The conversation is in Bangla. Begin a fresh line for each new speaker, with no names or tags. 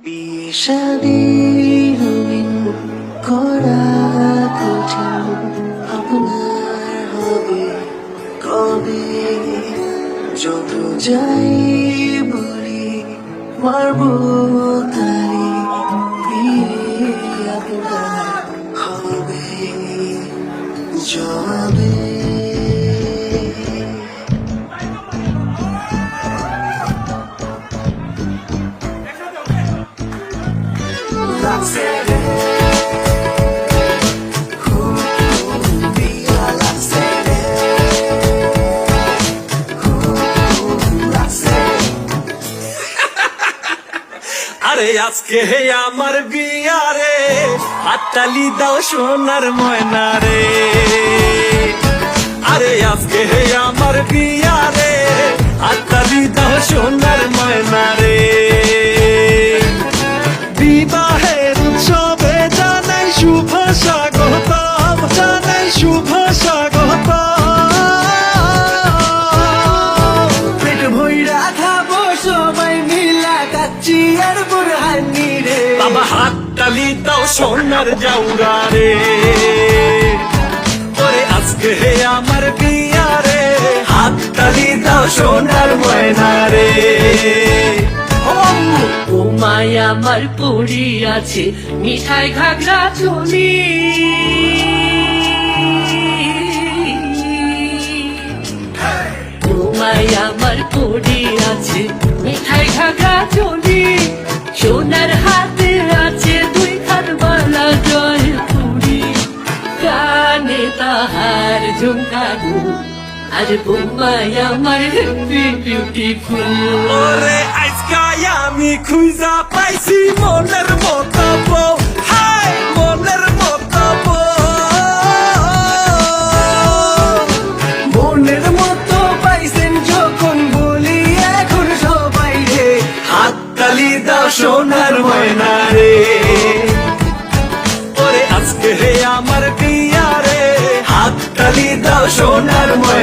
বিয়ে করা কঠিন আপনার হবে কবে যত যাই বলি মারব তারি আপনার হবে যাবে
আরে আজকে হে আমার বিয়ারে হাততালি দাও সোনার ময়না রে আরে আজকে হে আমার বিয়ারে হাততালি দাও সোনার ময়না রে বাবা হাত তালি দাও সোনার জাউরা রে। ওরে আজকে হে আমার বিয়া রে। হাত তালি দাও সোনার ময়না রে।
উমায় আমার পড়ি আছে মিঠাই ঘাগরা চলি ঝুমকানো আর বোমাই আমার বিউটিফুল
ওরে আজকাই আমি খুঁজা পাইছি মনের মতো বউ। মনের মতো
মনের মতো পাইছেন যখন বলি, এখন সবাই রে
হাত তালি দাও সোনার ময়না সোনার ময়না